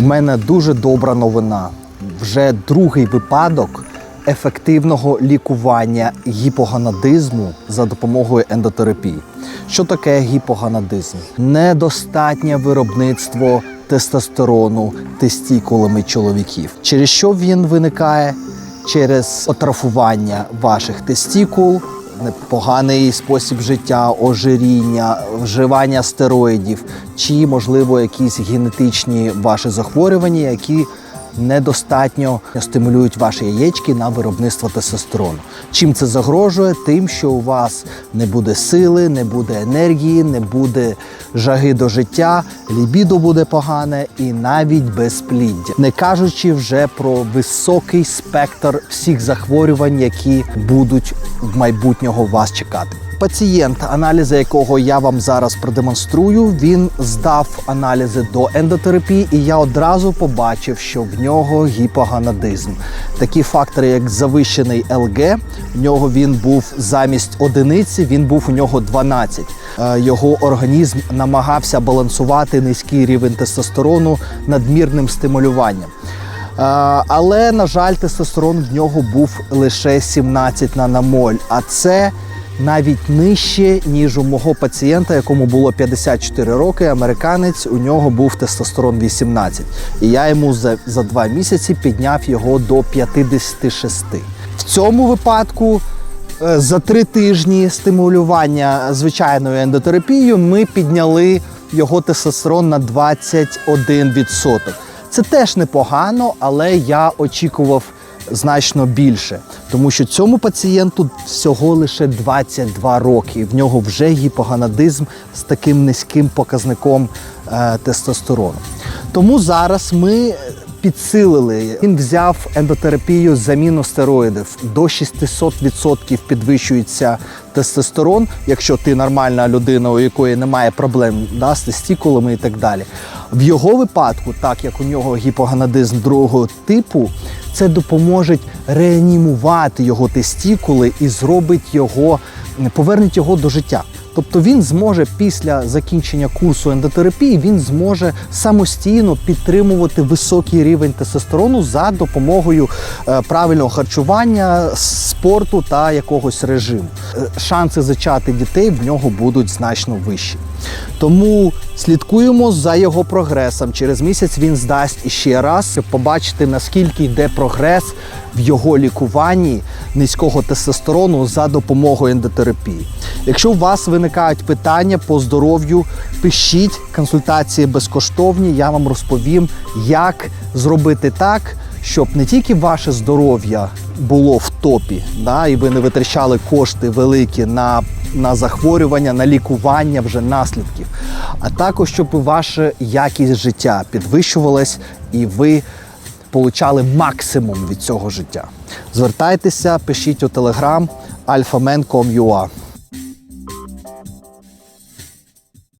У мене дуже добра новина. Вже другий випадок ефективного лікування гіпоганадизму за допомогою ендотерапії. Що таке гіпоганадизм? Недостатнє виробництво тестостерону тестікулами чоловіків. Через що він виникає? Через отрафування ваших тестікул, поганий спосіб життя, ожиріння, вживання стероїдів, чи, можливо, якісь генетичні ваші захворювання, які недостатньо стимулюють ваші яєчки на виробництво тестостерону. Чим це загрожує? Тим, що у вас не буде сили, не буде енергії, не буде жаги до життя, лібідо буде погане і навіть безпліддя, не кажучи вже про високий спектр всіх захворювань, які будуть в майбутнього вас чекати. Пацієнт, аналізи якого я вам зараз продемонструю, він здав аналізи до ендотерапії, і я одразу побачив, що в нього гіпоганадизм. Такі фактори, як завищений ЛГ, в нього він був замість одиниці, він був у нього 12. Е, Його організм намагався балансувати низький рівень тестостерону надмірним стимулюванням. Е, Але, на жаль, тестостерон в нього був лише 17 наномоль, а це навіть нижче, ніж у мого пацієнта, якому було 54 роки, американець, у нього був тестостерон 18. І я йому за, за два місяці підняв його до 56. В цьому випадку е, за три тижні стимулювання звичайною ендотерапією ми підняли його тестостерон на 21%. Це теж непогано, але я очікував значно більше, тому що цьому пацієнту всього лише 22 роки. В нього вже гіпоганадизм з таким низьким показником е, тестостерону. Тому зараз ми підсилили. Він взяв ендотерапію заміну стероїдів. До 600% підвищується тестостерон, якщо ти нормальна людина, у якої немає проблем да, з тестікулами і так далі. В його випадку, так як у нього гіпоганадизм другого типу, це допоможе реанімувати його тестікули і зробить його, повернуть його до життя. Тобто він зможе після закінчення курсу ендотерапії він зможе самостійно підтримувати високий рівень тестостерону за допомогою е, правильного харчування, спорту та якогось режиму. Е, Шанси зачати дітей в нього будуть значно вищі. Тому слідкуємо за його прогресом. Через місяць він здасть іще раз, щоб побачити наскільки йде прогрес в його лікуванні низького тестостерону за допомогою ендотерапії. Якщо у вас виникають питання по здоров'ю, пишіть консультації безкоштовні. Я вам розповім, як зробити так, щоб не тільки ваше здоров'я було в топі, да, і ви не витрачали кошти великі на, на захворювання, на лікування вже наслідків, а також щоб ваша якість життя підвищувалась і ви получали максимум від цього життя. Звертайтеся, пишіть у телеграм alphaman.com.ua